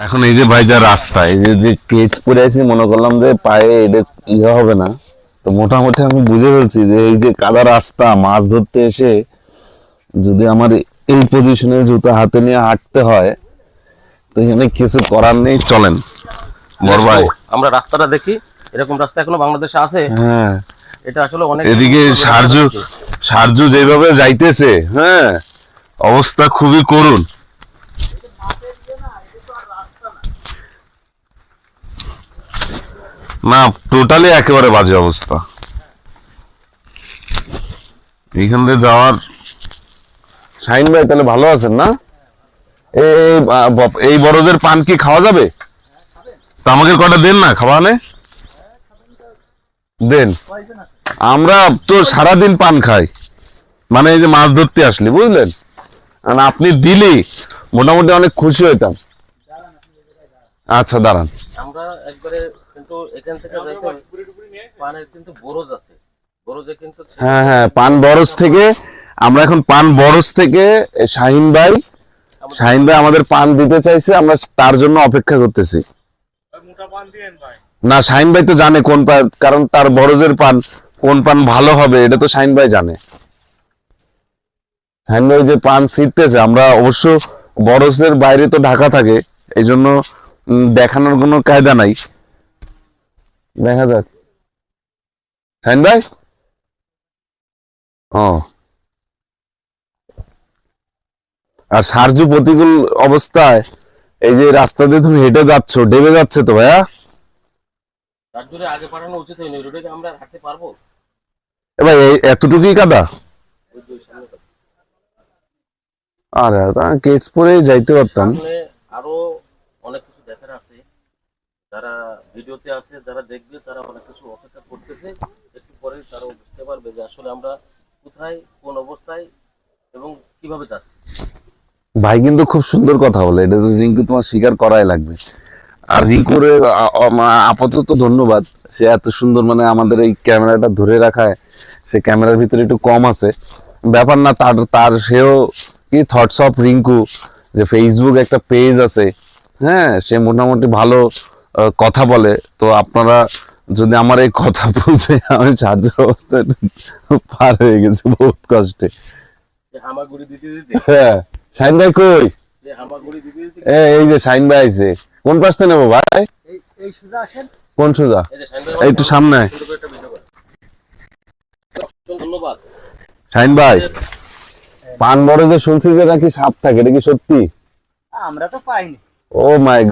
এখন এই যে ভাই যা রাস্তা এই যে যে কেচ পরে আছি মনে করলাম যে পায়ে এটা ইয়ে হবে না তো মোটামুটি আমি বুঝে ফেলছি যে এই যে কাদা রাস্তা মাছ ধরতে এসে যদি আমার এই পজিশনে জুতো হাতে নিয়ে হাঁটতে হয় তো এখানে কিছু করার নেই চলেন। বড় ভাই। আমরা রাস্তাটা দেখি এরকম রাস্তা এখনও বাংলাদেশে আছে। হ্যাঁ। এটা আসলে অনেক এদিকে সারজু সারজু যেভাবে যাইতেছে হ্যাঁ অবস্থা খুবই করুণ। না টোটালি একেবারে বাজে অবস্থা। এইখান দিয়ে যাওয়ার শাহিন ভাই তাহলে ভালো আছেন না? এই বড়দের পান কি খাওয়া যাবে? আমাকে কটা দেন না খাওয়ানে দেন। আমরা তো সারাদিন পান খাই। মানে এই যে মাছ ধরতে আসলি, বুঝলেন? আর আপনি দিলি, মোটামুটি অনেক খুশি হইতাম। আচ্ছা দাঁড়ান। আমরা একবারে কিন্তু এখান থেকে যাইতে পানের কিন্তু বরজ আছে। বরজে কিন্তু হ্যাঁ হ্যাঁ পান বরস থেকে আমরা এখন পান বরস থেকে শাহিন ভাই শাহিন ভাই আমাদের পান দিতে চাইছে আমরা তার জন্য অপেক্ষা করতেছি। না শাহিন ভাই তো জানে কোন পান কারণ তার বরজের পান কোন পান ভালো হবে এটা তো শাহিন ভাই জানে। শাহিন ভাই যে পান ছিটতেছে আমরা অবশ্য বরজের বাইরে তো ঢাকা থাকে এই জন্য দেখানোর কোনো কায়দা নাই। দেখা যাক। শাহিন ভাই? ও আর সারজু প্রতিকূল অবস্থায় এই যে রাস্তা দিয়ে তুমি হেঁটে যাচ্ছ ডেবে যাচ্ছে তো ভাইয়া? তার আগে পাঠানো উচিত হয়নি রোডে আমরা হাঁটতে পারব? এবার এই এতটুকুই কাদা? আরে তা কেটস পরে যাইতে পারতাম। আরও অনেক কিছু দেখার আছে যারা ভিডিওতে আছে, যারা দেখবে, তারা অনেক কিছু অপেক্ষা করতেছে। একটু পরে তারা বুঝতে পারবে যে আসলে আমরা কোথায়, কোন অবস্থায় এবং কীভাবে যাচ্ছি। ভাই, কিন্তু খুব সুন্দর কথা বলে। এটা তো রিঙ্কু তোমার স্বীকার করাই লাগবে। আর রিঙ্কুর আপাতত ধন্যবাদ। সে এত সুন্দর মানে আমাদের এই ক্যামেরাটা ধরে রাখায়। সে ক্যামেরার ভিতরে একটু কম আছে। ব্যাপার না, তার তার, সেও কি থটস অফ রিঙ্কু? যে ফেসবুক একটা পেজ আছে। হ্যাঁ সে মোটামুটি ভালো কথা বলে তো আপনারা যদি আমার এই কথা বুঝে আমি সাহায্য অবস্থায় পার হয়ে গেছি বহুত কষ্টে। হ্যাঁ। শাইন ভাই কই? এই যে শাইন ভাই আইছে। কোন পাশটা নেব ভাই? কোন সোজা? সাইন সামনে একটা। ধন্যবাদ। শাইন ভাই পান বড় যে শুনছি যে নাকি সাপ থাকে এটা কি সত্যি? আমরা তো পাইনি। ও মাই